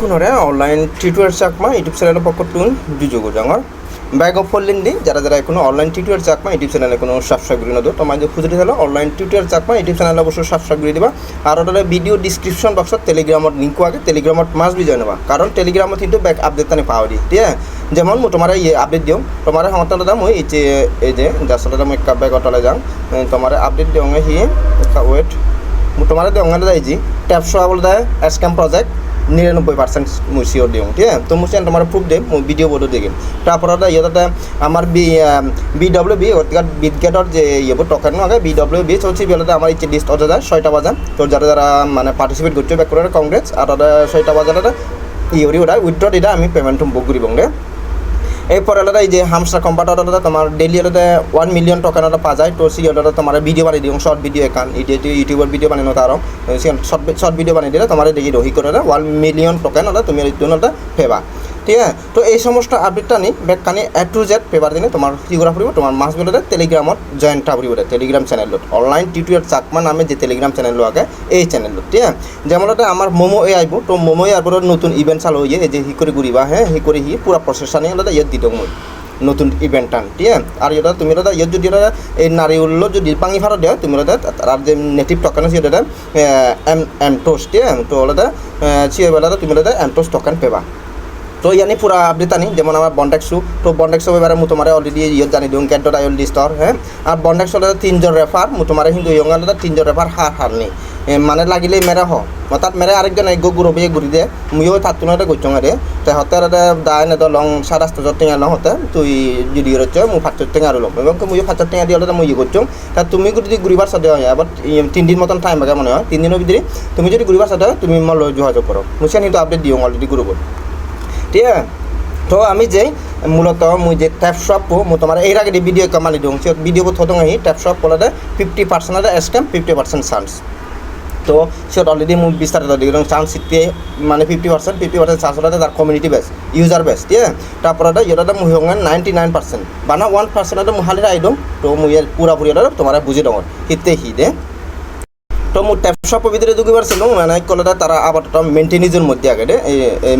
কোনরে online tutorial Chakma YouTube চ্যানেলের পক্ষ টুন দুযোগ জাঙর ব্যাগ অফ ফরলিন দি যারা যারা এখনও অনলাইন টিউটোরিয়াল চাকমা ইউটিউব চ্যানেলে কোনো সাবস্ক্রাইব করে নদো তোমার যে খুঁজে দিলে অনলাইন টিউটোরিয়াল চাকমা ইউটিউব চ্যানেলে অবশ্যই সাবস্ক্রাইব করে দিবা। আর ওটা ভিডিও ডিসক্রিপশন বক্সত টেলিগ্রামত লিঙ্কও আগে টেলিগ্রামত মাছ বি জয় নেবা কারণ টেলিগ্রামত কিন্তু ব্যাক আপডেট তানি পাওয়া দি ঠিক আছে? যেমন মই তোমার ইয়ে আপডেট দিওঁ, তোমার সমান্তরাল দাম মই এই যে এই যে যাচলতে মই একটা ব্যাগ অটলে যাওঁ তোমার আপডেট দিওঁ হি ওয়েট তোমার যাই জি ট্যাপ শোয়া বলে দেয় স্ক্যাম প্রজেক্ট মুই শিওর দিওঁ, ঠিক আছে? তো মুই তোমার প্রুফ দিম, মই ভিডিও বোর্ডও দেখিম তারপর ইয়ে আমার বি বি ডব্লিউ বি অর্থাৎ বিদগেটর যে ইয়ে টকেন আগে বি ডব্লিউ বি চলছে বেলাতে আমার ইচ্ছে লিস্ট যায় ছয়টা বাজার তো যারা যারা মানে পার্টিসিপেট করছে ব্যাক করে কংগ্রেস আর ছয়টা বাজারে ইয়ে ওটা উইথড্র এটা আমি পেমেন্ট বুক করি দে এরপর আলাদা এই যে হামসা কম্পাউটার আলাদা তোমার ডেইলি আলাদা ওয়ান মিলিয়ন টোকেন আলাদা পাওয়া যায়, তো সেই আলাদা তোমার ভিডিও বানিয়ে দিও শর্ট ভিডিও এখান ইউটিউবের ভিডিও বানানো তারও। শর্ট শর্ট ভিডিও বানিয়ে দিলে তোমার দেখি রহি করে ওয়ান মিলিয়ন টোকেন আলাদা তুমি আলাদা পেবা ঠিক আছে? তো এই সমস্ত আপডেটটা নি বেগকানি এ টু জেড পেপার দিনে তোমার কি করা ফুৰিব তোমাৰ মাছ বেলতে টেলিগ্ৰামত জইন এটা ফুৰিব টেলিগ্ৰাম চেনেলত অনলাইন টিউটোৰিয়েল চাকমা নামে যে টেলিগ্ৰাম চেনেল আগে, এই চেনেলত ঠিক আছে? যেমনতে আমার মোমো এ আইব তো মোমো এয়ারপর নতুন ইভেন্ট চালু হয়ে যে হি করে ঘুরিবা হ্যাঁ হি করে হি পুরা প্রসেসানি হলে ইয়াত দি দিওঁ মই, নতুন ইভেন্ট টান ঠিক আছে? আর এটা তুমি এটা ইয়াত যদি এটা এই নারী উল্ল যদি পাঙি ফারত দেয়, তুমি এটা তার যে নেটিভ টকেন আছে এটা এম এম টোস ঠিক আছে? তো ওটা চিয়ে বেলা তুমি এটা এম টোস টকেন পেবা। তো ইয়ানি পুরা আপডেট আনি যেমন আমার বন্ডেক্সু তো বন্ডেক্স এবারে মু তোমার অলরেডি ইয়ে জানি দিওঁ কেট ডট আইএল স্টোর হ্যাঁ আর বন্ডেক্স হলে তিনজন রেফার মু তোমার হিন্দু ইয়ঙ্গালে তিনজন রেফার হার হারনি এ, মানে লাগিলে মেরে হ। তাত মেরে আরেকজন এক গুরু বিয়ে ঘুরি দে মুইও তাত তুনাতে গইচং আরে তে হতে দায় নে লং সাড়ে আটশো টিঙা লং হতে। তুই যদি রচ্ছে মু পাঁচশো টিঙা আর লম। এবং মুইও পাঁচশো টিঙা দিয়ে হলে মুই ইয়ে করছং তা তুমি যদি ঘুরিবার সাথে হয় আবার তিন দিন মতন টাইম লাগে মনে হয়। তিন দিনের ভিতরে তুমি যদি ঘুরিবার সাথে তুমি মল যোগাযোগ করো মুসিয়া কিন্তু আপডেট দিও অলরেডি গ্রুপত ঠিক আছে? তো আমি যে মূলত মই যে ট্যাপ শপ মই তোমার এর আগে ভিডিও কামালি দিওঁ সিহঁত ভিডিঅ' থওঁ আহি ট্যাপ শপ ক'লে fifty percent scam fifty percent chance তো সিহঁত অলরেডি মোক বিস্তারিত দিয়ে দিলাম চান্স সিটে মানে fifty percent fifty percent chance হলে তার কমিউনিটি বেস ইউজার বেস ঠিক আছে? তারপরে ইহঁতে মুহি হঙে নাইনটি নাইন পার্সেন্ট বানা ওয়ান পার্সেন্ট মুহালি আই দিওঁ তো মুই পুরাপুরি তোমার বুঝি দিওঁ হিতে হি দে তো মোৰ টেপশপ ভিতরে ঢুকি পারছিল মানে কলে তারা আবার মেনটেনিজের মধ্যে আগে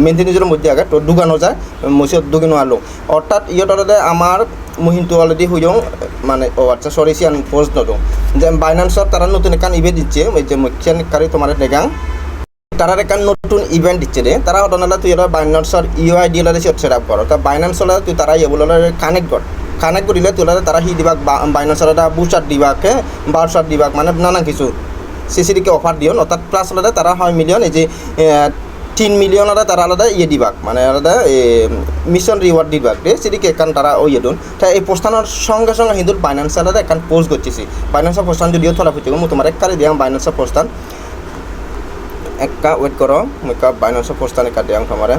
মেনটেনিজের মধ্যে আগে, তো ঢুকানো যায় মুসিত ঢুকি নোৱাৰিলোঁ অৰ্থাৎ ইহঁততে আমাৰ মুহিনটো অলরেডি হৈ যাওঁ মানে ও আচ্ছা সরি সিয়ান পোস্ট নতো যে বাইনান্সত তারা নতুন একান ইভেন্ট দিচ্ছে ওই যে মুখ্যানকারী তোমার দেখাং তারা একান নতুন ইভেন্ট দিচ্ছে রে তারা হটনালা তুই এটা বাইনান্সর ইউআই ডি হলে সেট আপ করো তা বাইনান্স হলে তুই তারা ইয়ে বলে কানেক্ট কর কানেক্ট করিলে তুই তারা হি দিবাক বাইনান্সর এটা বুস্টার দিবাক বারোশার দিবাক মানে নানা কিছু। সিসিডিকে অফার দিও অর্থাৎ প্লাস আলাদা, তারা হয় মিলিয়ন এই যে তিন মিলিয়ন আলাদা, তারা আলাদা ইয়ে দিবাক মানে আলাদা মিশন রিওয়ার্ড দিবাক দে সেদিকে একান তারা ওই ইয়ে দিন তা এই পোস্টানোর সঙ্গে সঙ্গে হিন্দুর বাইন্যান্স আলাদা একান পোস্ট করতেছি। বাইন্যান্সের পোস্টান যদিও থলা ফুটে মু তোমার এককারে দিয়াম বাইন্যান্সের পোস্টান একটা ওয়েট করো একটা বাইন্যান্সের পোস্টান একা দিয়াম তোমারে।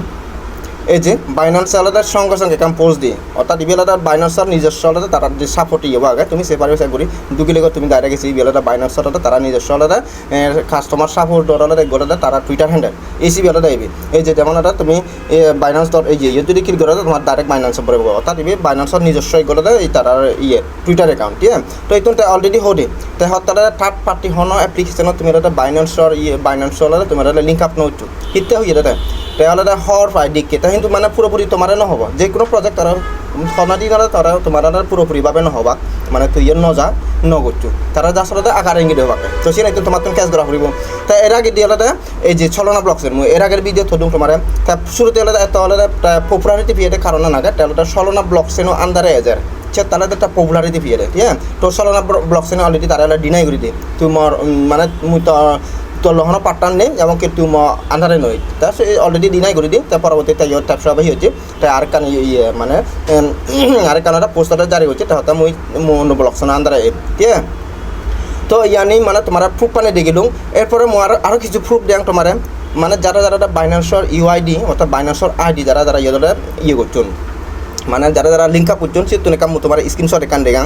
এই যে বাইন্যান্স আলাদা সঙ্গে সঙ্গে কাম পোস্ট দিই অর্থাৎ ইবেলাটা বাইন্যান্সর নিজস্ব আলাদা, তারা যে সাপোর্ট ইয়ে আগে তুমি সেপারে সে করি দুকি লেগে তুমি ডাইরেক্ট গেছি ইবেলাটা বাইন্যান্স আলাদা, তারা নিজস্ব আলাদা কাস্টমার সাপোর্ট আলাদা গোলাদা তারা টুইটার হ্যান্ডেল এসি আলাদা এবি। এই যে যেমন এটা তুমি বাইন্যান্স ডট এই ইয়ে যদি ক্লিক করো, তোমার ডাইরেক্ট বাইন্যান্সে পড়ে অর্থাৎ ইবে বাইন্যান্সর নিজস্ব এগুলোতে এই তারা ইয়ে টুইটার অ্যাকাউন্ট ঠিক আছে? তো এই তুমি অলরেডি হোদে তাই তারা থার্ড পার্টি হন অ্যাপ্লিকেশনত তুমি এটা বাইন্যান্সর ইয়ে বাইন্যান্সর আলাদা তোমার লিঙ্ক আপ নচ্ছু হিতে হইয়ে এটা তাহলে হর পাই দিকে তা কিন্তু মানে পুরোপুরি তোমার নহব। যে কোনো প্রজেক্ট তারা সনাদি তারা তারা তোমার পুরোপুরিভাবে নহবা। মানে তুই নজা নগরছু তারা যা আসলে আকার ইঙ্গিত হবাকে তো সে নাই তোমার তুমি ক্যাশ করা ফুরিব তা এর আগে দিয়ে আলাদা এই যে ছলনা ব্লগসের মুই এর আগের ভিডিও থদুম তোমার তা শুরুতে আলাদা এত আলাদা পপুলারিটি পিয়েটে কারণ নাগে তাহলে ছলনা ব্লগসেনও আন্দারে এজার সে তাহলে একটা পপুলারিটি পিয়েটে ঠিক আছে? তো ছলনা ব্লগসেনও অলরেডি তারা ডিনাই করে দিয়ে। তোমার মানে মুই তো তোর লহনো পার্টনার নেই, এবং কি তুই আন্ধারে নই তা সে অলরেডি ডিনাই করে দিই তা পরবর্তী তাই ট্যাপ সব হচ্ছে তাই আর কান ইয়ে মানে আর কানাটা পোস্টারটা জারি হচ্ছে তা হতে মুই অন্য ব্লকসন আন্ধারে আছে? তো ইয়ানি মানে তোমার প্রুফ পানে দেখিলুম এরপরে মই আর আরও কিছু প্রুফ দিয়াং তোমার মানে যারা যারা বাইন্যান্সর ইউআইডি অর্থাৎ বাইন্যান্সর আইডি যারা যারা ইয়ে ইয়ে করছেন মানে যারা যারা লিঙ্ক আপ করছেন সে তুমি কাম তোমার স্ক্রিনশট এখান দেখাং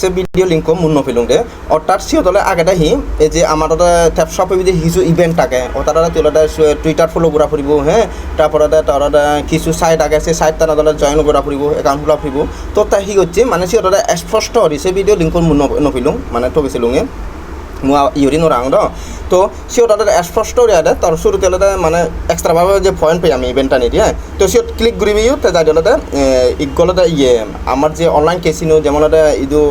সে ভিডিও লিঙ্ক মূন্য ফেলুং দে। অর্থাৎ সিও তলে আগেটা হি এই যে আমার ট্যাপ শপে যদি কিছু ইভেন্ট থাকে। ও তারা তোলা টুইটার ফলো করা ফুরব হ্যাঁ তারপরে তারা কিছু সাইট আগে সেই সাইট তারা তারা জয়েন করা ফুরব একাউন্ট খোলা ফুরব তো তা হি হচ্ছে মানে সিও তারা স্পষ্ট হরি সে ভিডিও লিঙ্ক মূন্য নফিলুং মানে ঠকিছিলুঙে মুয়া ইউরি নোরাং দ তো সিও তাদের স্পষ্ট রিয়াদে তার শুরুতে হলে মানে এক্সট্রাভাবে যে পয়েন্ট পাই আমি ইভেন্টটা নিয়ে হ্যাঁ তো সিও ক্লিক করিবিও তো যাই হলে ইগলতে ইয়ে আমার যে অনলাইন কেসিনো যেমন ইদু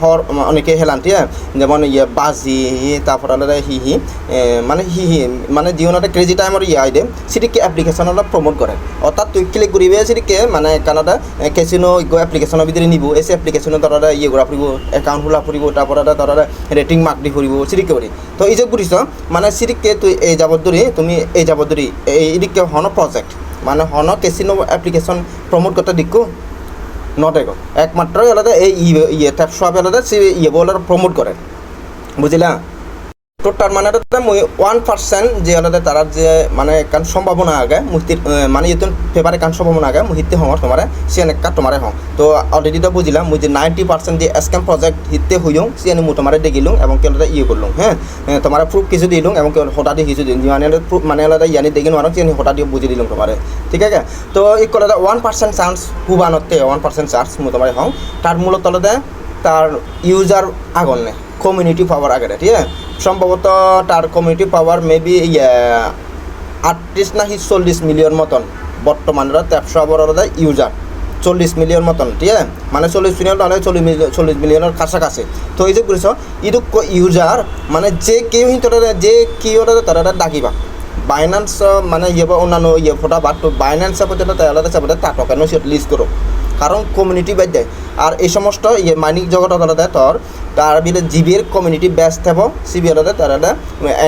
হর অনেকে হেলান্তি যেমন ইয়ে বাজি তারপর হি হি মানে হি হি মানে জীবনতে ক্রেজি টাইমর ইয়ে আইডে সেটিকে অ্যাপ্লিকেশনটা প্রমোট করে অর্থাৎ তুই ক্লিক করিবে সেটিকে মানে কানাডা কেসিনো এপ্লিকেশনের ভিতরে নিব এসে এপ্লিকেশনে তারা ইয়ে করা ফুরিব একাউন্ট খোলা ফুরিব তারপরে তারা রেটিং মার্ক দি ফুরিব সিটিকে করি তো এই যে ঘুরিছ মানে সিটিকে তুই এই যাবত ধরি তুমি এই যাবত ধরি এই হন প্রজেক্ট মানে হন কেসিনো অ্যাপ্লিকেশন প্রমোট করতে দিকু নটেগো একমাত্র আলাদা এই ইয়ে ট্যাপ সব আলাদা সে ইয়ে বলার প্রমোট করে বুঝলা তার মানে ওয়ান পার্সেন্ট যে আলাদা তারা যে মানে কান সম্ভাবনা আগে মুক্তির আহ, মানে ইয়ে পেপারে কান সম্ভাবনা আগে মুহিতে হওয়ার তোমার সে অনেকটা তোমারে হং তো অলরেডি তো বুঝলাম মুই যে নাইনটি পার্সেন্ট যে স্ক্যাম প্রজেক্ট হিতে হইও সে আমি তোমারে দেখিলুম এবং কেউ ইয়ে করলুম হ্যাঁ? তোমার প্রুফ কিছু দিলুম এবং কেউ হঠাৎ কিছু দিন মানে প্রুফ মানে আলাদা ইয়ানি দেখি নোয়ারো সে হঠাৎ বুঝি দিলুম তোমারে ঠিক আছে? তো এই কলাদা ওয়ান পার্সেন্ট চান্স হুবানতে ওয়ান পার্সেন্ট চান্স মু তোমারে হং তার মূলত আলাদা তার ইউজার আগল নে কমিউনিটি পাওয়ার আগে ঠিক আছে? সম্ভবত তার কমিউনিটি পাওয়ার মেবি আটত্রিশ নাকি চল্লিশ মিলিয়ন মতন বর্তমানের তেরোশো আবরণের ইউজার চল্লিশ মিলিয়ন মতন, ঠিক আছে? মানে চল্লিশ মিলিয়ন তাহলে চল্লিশ মিলিয়ন চল্লিশ মিলিয়নের কাছাকাছি। তো এই যে করেছ ইদু ইউজার মানে যে কেউ হিন্তরে যে কেউ তারা ডাকিবা। বাইন্যান্স মানে ইয়ে বা অন্যান্য ইয়ে ফোটা বাট বাইন্যান্স পর্যন্ত তাহলে চাপে তাটো কেন সে লিস্ট করো কারণ কমিউনিটি বাদ দেয়। আর এই সমস্ত ইয়ে মাইনিক জগত আলাদা তোর, তার বিলে জিবির কমিউনিটি বেস থাকব সিবি আলাদা তার আলাদা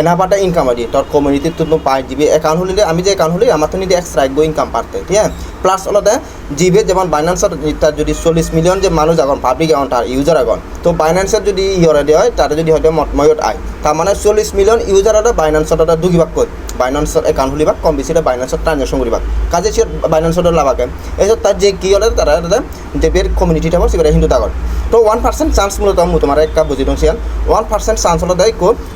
এনাপাটা ইনকাম আদি তোর কমিউনিটির তো পাঁচ জিবি অ্যাকাউন্ট হলে আমি যে অ্যাকাউন্ট হলে আমার তো নিজে এক্সট্রা ইনকাম পারতে, ঠিক আছে? প্লাস আলাদা জিবি যেমন বাইন্যান্সের তার যদি চল্লিশ মিলিয়ন যে মানুষ এখন পাবলিক অ্যাকাউন্ট আর ইউজার এখন তো বাইন্যান্সের যদি ইয়রে হয় তার যদি হয়তো মতময়ত আয়। তার মানে চল্লিশ মিলিয়ন ইউজার এটা বাইন্যান্সত এটা দুগিবাক কয়। বাইন্যান্সৰ একাউণ্ট খুলিবা, কম বেছিতে বাইন্যান্সত ট্ৰানজেকশ্যন কৰিবা। কাজে সিহঁত বাইন্যান্সত লাভাকে। এইছত তাত যে কি হ'লে তারা তাতে কমিউনিটি থাকব সেগুলো হিন্দু তাগর তো ওয়ান পার্সেন্ট চান্স মূলত মু তোমার একটা বুঝি দিওঁ সিয়ান ওয়ান পার্সেন্ট চান্স হলো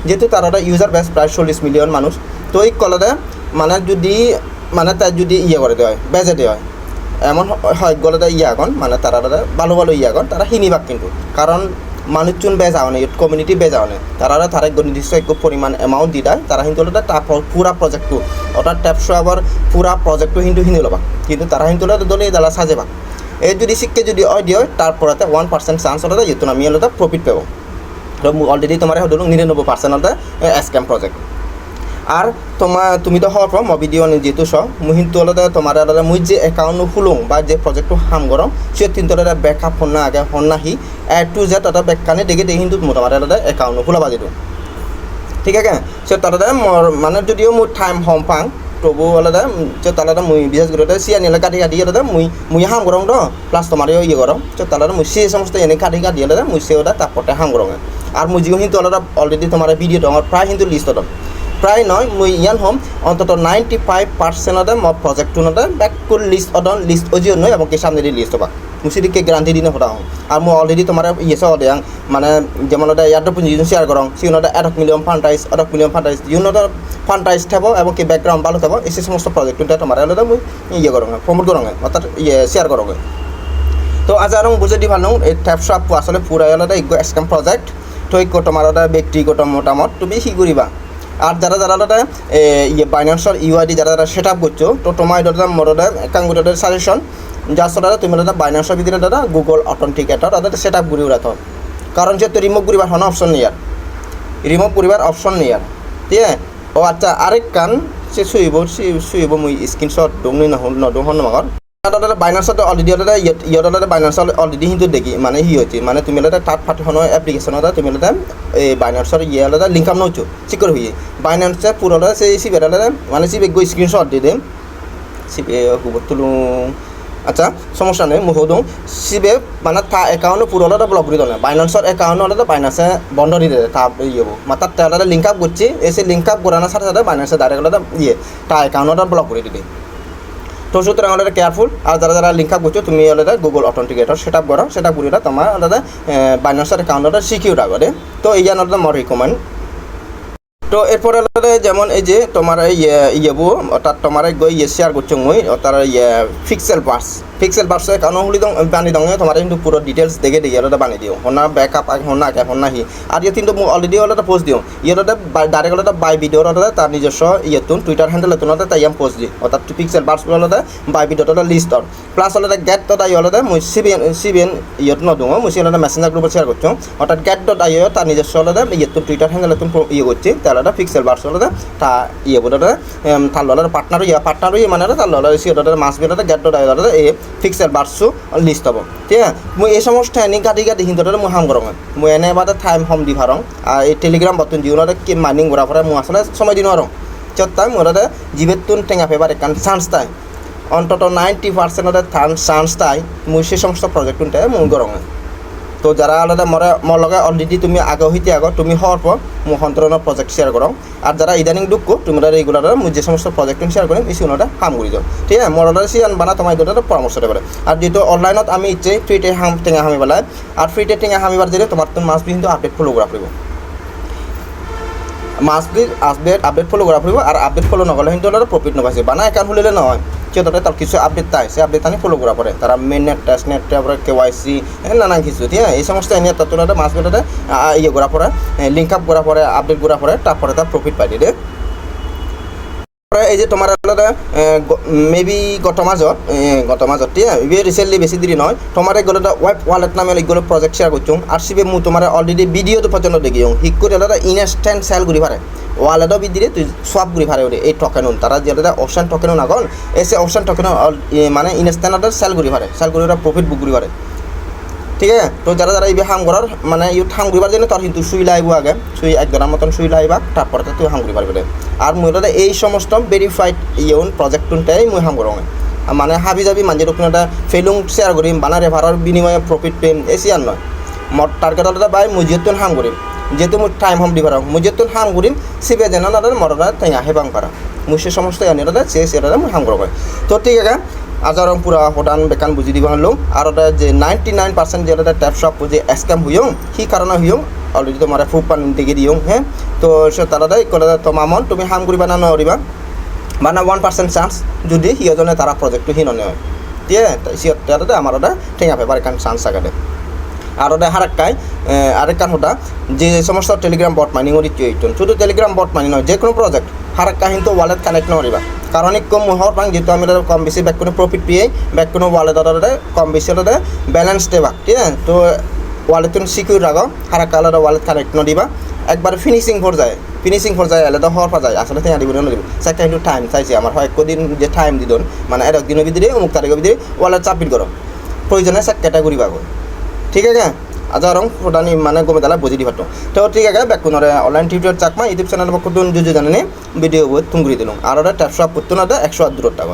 যেহেতু তার একটা ইউজার বেস প্রায় চল্লিশ মিলিয়ন মানুষ তো এই কলতে মানে যদি মানে তাই যদি ইয়ে করে দেওয়া হয় বেজে দেওয়া হয় এমন হয় গলতে ইয়ে এখন মানে তারা তারা ভালো ভালো ইয়ে এখন, তারা হিনিবাক কিন্তু। কারণ মানুষজন বেজাও নেই কমিউনিটি বেজাও নেই তারা তারা নির্দিষ্ট এক পরিমাণ এমাউন্ট দি দেয়, তারা কিন্তু তার পুরা প্রজেক্টটো অর্থাৎ ট্যাপশো আবার পুরা প্রজেক্টটো কিন্তু হিন্দু ল'বা। কিন্তু তারা কিন্তু দলে দালা সাজেবা। এই যদি শিখকে যদি দিয়ে তারপরে ওয়ান পার্সেন্ট চান্স হলে যেহেতু আমি হলে প্রফিট পাব। অলরেডি তোমার হলো নিরানব্বই পার্সেন্ট হলে স্ক্যাম প্রজেক্ট আর তোমার তুমি তো হওয়ার পর মই ভিডিও যেহেতু চ মুই কিন্তু হলে তোমার হলে মুই যে একাউন্ট খুলুং বা যে প্রজেক্টটো হাম করম সে কিন্তু হলে ব্যাক আপ ফোন না, আগে ফোন নাহি। এ টু জেড এটা ব্যাক কানে দেখে দেখি কিন্তু তোমার হলে একাউন্ট খোলাবা দিওঁ ঠিক আছে? সে তারা মোর মানে যদিও মোৰ টাইম হম পাং তবু আলাদা যে তালাদা মুই বিশেষ করে সিয়া নিলে কাটি কাটি আলাদা মুই মুই হাম করং তো প্লাস তোমারও ইয়ে করম তো তালাদা মুই সে সমস্ত এনে কাটি কাটি আলাদা মুই সে ওটা তারপরে হাম করং আর মুই যিও কিন্তু আলাদা অলরেডি তোমার ভিডিও দং প্রায় কিন্তু লিস্ট প্ৰায় নহয় মই ইয়ান হ'ম। অন্তত নাইণ্টি ফাইভ পাৰ্চেণ্টতে মই প্ৰজেক্টটোনতে বেক কুল লিষ্ট অদন লিষ্ট অজিও নয় এবং কি সামনে দিয়ে লিস্ট হবা মুসিদিকে গ্যারান্টি দিনে হতা হম। আর মো অলরেডি তোমার ইয়েছে অদে আং মানে যেমন ওটা ইয়ার পুঁজি শেয়ার করং সিউনটা এডক মিলিয়ন ফান্ডাইজ এডক মিলিয়ন ফান্ডাইজ ইউনটা ফান্ডাইজ থাকব এবং কি ব্যাকগ্রাউন্ড ভালো থাকব এই সমস্ত প্রজেক্টটা তোমার আলাদা মুই ইয়ে করং প্রমোট করং অর্থাৎ ইয়ে শেয়ার করং তো আজ আর বুঝে দি ভালো এই ট্যাপশো আপু আসলে পুরাই আলাদা ইগো স্ক্যাম প্রজেক্ট তো তোমার ওটা ব্যক্তিগত মতামত তুমি কি করিবা আর যারা যারা দাদা ইয়ে বাইন্যান্সর ইউআইডি যারা যারা সেট আপ করছ, তো তোমার দাদা মোর দাদা কাঙ্গুটাদের সাজেশন যার দাদা তুমি দাদা বাইন্যান্সর ভিতরে দাদা গুগল অথেন্টিকেটর দাদা সেট আপ ঘুরে উড়াত কারণ যেহেতু রিমুভ করিবার হন অপশন নেই আর। রিমুভ করিবার অপশন নেই আর। ঠিক আছে? ও আচ্ছা আরেক কান, সে শুইব শুইব, মুই স্ক্রিনশট দৌনি নদৌ হন নগর দাদা বাইনান্সত অলরেডি দাদা, ইয়ত দাদা বাইনান্স অলরেডি কিন্তু দেখি মানে হি হচ্ছে মানে তুমি দাদা তাত ফাটিখনৰ এপ্লিকেশ্যনত তুমি দাদা এই বাইনান্সৰ ইয়ে দাদা লিংক আপ নৌছো চিকর হয়ে বাইনান্সে পুরো দাদা সেই সিবে দাদা মানে সিবে গৈ স্ক্রিনশট দি দেম। সিবে হুব, তুলু। আচ্ছা সমস্যা নেই মুখ দিওঁ সিবে মানে তাৰ একাউণ্ট পুরো দাদা ব্লক কৰি দিলে। বাইনান্সৰ একাউণ্ট দাদা বাইনান্সে বন্ধ দি দেয় তা ইয়ে মানে তাত দাদা লিংক আপ করছি এসে লিংক আপ করানোর সাথে সাথে বাইনান্সে ডাইরেক্ট দাদা ইয়ে তার একাউণ্ট ব্লক করে দিলে তো সুতরাং অলরেডি কেয়ারফুল আর যারা যারা লিঙ্ক আপ করছ তুমি already Google authenticator set up করো সেট আপ করে তোমার অলরেডি বাইনান্সার অ্যাকাউন্ট অলরেডি সিকিউর করে তো এই জন্য মর রিকমেন্ড তো এরপরে যেমন এই যে তোমার ইয়েবু, অর্থাৎ তোমার গই ইয়ে শেয়ার করছ মই তার ইয়ে ফিক্সেল বার্স ফিক্সেল বার্স কারণ হলি দং বানি দং তোমার কিন্তু পুরো ডিটেলস দেখে দিয়ে অলরেডি বানি দিও। হনা ব্যাকআপ হনা আগে হনা হি আর ইয়ে কিন্তু অলরেডি অলরেডি পোস্ট দিও। ইয়ে direct already by video already তার নিজস্ব ইয়ে তুন টুইটার হ্যান্ডেল তুন অলরেডি তাই আমি পোস্ট দি অর্থাৎ Pixelverse already buy video already list plus already Gate dot I already মুই সিবিএন সিবিএন ইয়ে নদুং মুই অলরেডি মেসেঞ্জার গ্রুপে শেয়ার করছ অর্থাৎ গেট ডট আই তার নিজস্ব অলরেডি ইয়ে তুন টুইটার হ্যান্ডেল তুন ইয়ে করছি তার অলরেডি পিক্সেল বার্স অলরেডি তা ইয়ে বলে তার ললার পার্টনার ইয়ে পার্টনার ইয়ে মানে তার ললার সি অলরেডি মাস বিলে গেট ডট আই অলরেডি এই বাড়ছো হব ঠিক আছে? মই এই সমস্ত এনে গাড়ি গাড়ি হিন্দরে মই হাম করং মই এনে বাদে টাইম হম দি আর এই টেলিগ্রাম বতন জিওনরে কি মাইনিং করা পরে মই আসলে সময় দিন আরং চত্তাই মোরে তুন টেঙা ফেবার একান চান্স তাই। অন্তত নাইনটি পার্সেন্টতে চান্স তাই। মই সেই সমস্ত প্রজেক্টে মই করং তো যারা আলাদা মরে মোৰ লগে অলরেডি তুমি আগে হইতে আগ তুমি হওয়ার পর মোৰ সন্তৰণৰ প্ৰজেক্ট শ্বেয়াৰ কৰক আৰু যারা ইদানিং দুঃখ তুমি রেগুলার মই যে সমস্ত প্ৰজেক্ট শ্বেয়ার কৰিম, এই সিউনটা কাম কৰি যাও ঠিক আছে, মোৰ অর্ডার সিয়ান বানা তোমার দুটা পরামর্শ দেবে আর যেহেতু অনলাইনত আমি ইচ্ছে ফ্রিতে হাম টেঙা হামি পেলাই আর ফ্রিতে টেঙা হামিবার দিলে তোমার তো মাছ কিন্তু আপডেট ফলো করা পড়ব মাছ আপডেট আপডেট ফলো করা পড়ব আর আপডেট ফলো নকলে কিন্তু প্রফিট নপাইছে বানা একাউন্ট খুলিলে নহয়। সিহঁতে তার কিছু আপডেট তাই সে আপডেট আনি ফলো করা পরে তারা মেন নেট টেস্ট নেট তারপরে কে ওয়াই সি নানান কিছু আছে এই সমস্ত এনে তার মাছ বেটাটা ইয়ে করা পরে লিঙ্ক আপ করা পরে আপডেট করা পরে তারপরে তার প্রফিট পাই দিয়ে এই যে তোমার আলাদা মেবি গত মাজত গত মাজত ইবে রিসেন্টলি বেশি দেরি নয় তোমার এগুলো ওয়েব ওয়ালেট নামে এগুলো প্রজেক্ট শেয়ার করছ আর সিবে মু তোমার অলরেডি ভিডিও তো পর্যন্ত দেখি হিক করে আলাদা ইনস্ট্যান্ট সেল করি পারে ওয়ালেটও বিদিরে তুই সব ঘুরি ফারে ওরে এই টকেন তারা যেটা অপশন টকেন নাগল এসে অপশন টকেন মানে ইনস্ট্যান্ট সেল করি পারে সেল করি ওরা প্রফিট বুক করি পারে ঠিক আছে? তো যারা যারা এই হাম করার মানে ইউ হাম করিবার জন্য তোর কিন্তু সুই লাইব আগে। সুই এক গ্রাম মতন সুই লাইবা, তারপরে তুই হাম করি পারবে আর দাদা এই সমস্ত ভেরিফাইড ইউন প্রজেক্টটাই মুই হাম করো মানে হাবি যাবি ওখানে একটা ফেলুং শেয়ার করিম বানা রেফারের বিনিময়ে প্রফিট পেম এসি আর নয়। মর টার্গেট দাদা বাই মুই যেহেতু হাম করিম, যেহেতু মুই টাইম হম দিবার মুই যেহেতু হাম করিম, সিবে দাদা মরদা তাই হেবাং পারা মুই সে সমস্ত এনে সে সে দাদা মুই হাম করো তো ঠিক আছে আজারং পুরা হদান বেকান বুঝি দিব হারলো আর ওটা যে নাইনটি নাইন পার্সেন্ট যেটা ট্যাপ শপ যে স্ক্যাম হইয়ং সি কারণে হইয়ং অলরেডি তোমার ফুড পান দিকে দিয়ং হ্যাঁ? তো সে তারা দেয়, কলে তোমামন তুমি হাম করিবা না, নরিবা? মানে ওয়ান পার্সেন্ট চান্স যদি সিহঁজনে তারা প্রজেক্টটো সি ননে দিয়ে সিহঁত আমার ওটা ঠেঙা পেপার এখান চান্স আগাতে আর ওটা হারাক্কাই আরেকখান হতা যে সমস্ত টেলিগ্রাম বট মাইনিং দিচ্ছি এইটন শুধু টেলিগ্রাম বট মাইনিং নয় যে কোনো প্রজেক্ট হারাক্কা কিন্তু ওয়ালেট কানেক্ট নকরিবা কারণ কম হওয়ার পাং যেহেতু আমি কম বেশি ব্যাক কোনো প্রফিট পেয়ে ব্যাক কোনো ওয়ালেট অর্ডারে কম বেশি অর্ডারে ব্যালেন্স দেবা, ঠিক আছে? তো ওয়ালেট তুমি সিকিউর রাখো হারাক্কা আলাদা ওয়ালেট কানেক্ট নদিবা। একবার ফিনিশিং ফোর যায় ফিনিশিং ফোর যায় আলাদা হওয়ার পর যায়, আসলে ત્યાં দিব নদিব সেটা কিন্তু টাইম চাইছে আমার, হয় একদিন যে টাইম দিদন মানে এক দিনের ভিতরে অমুক তারিখের ভিতরে ওয়ালেট চাপিট করো। প্রয়োজনে সে ক্যাটাগরি পাবো। ঠিক আছে? আজারং ফুটানি মানে গমে তালা বুঝি দি পাতো তো ঠিক আছে বেকুনরে online tutor Chakma, YouTube channel পক্ষ দুন জুজু জানেনি? ভিডিও বহুত তুমগুড়ি দিলাম আর ওটা ট্যাপশপ করতো না একশো আট দূরটা